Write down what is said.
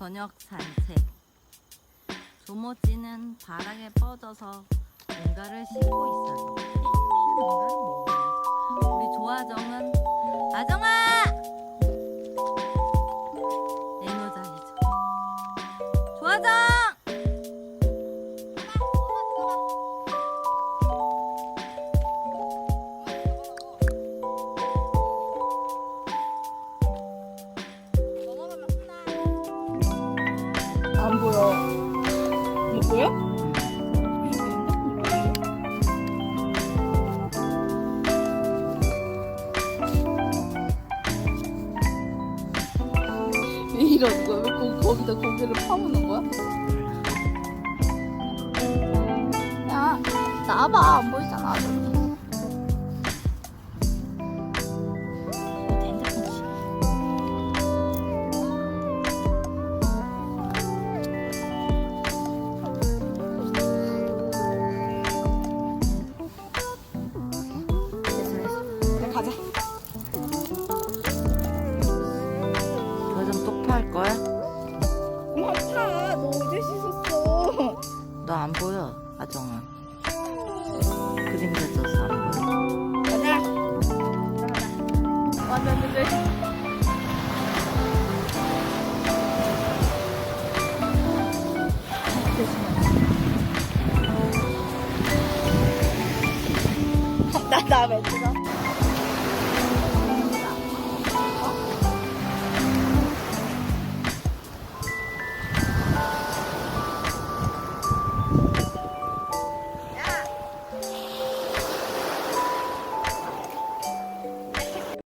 저녁 산책. 조모찌는 바닥에 뻗어서 뭔가를 씻고 있어요. 우리 조아정은 아정아! 안 보여. 못 보여? 왜 이러는 거야? 왜 거, 거기다 고개를 파묻는 거야? 야, 나와봐. 안 보이잖아. 가자. 너좀 똑파할 거야? 맞다. 너 어제 씻었어. 너 안 보여, 아정아. 그림자 져서 안 보여. 가자. 맞아, 맞아. 나 다음에 찍어.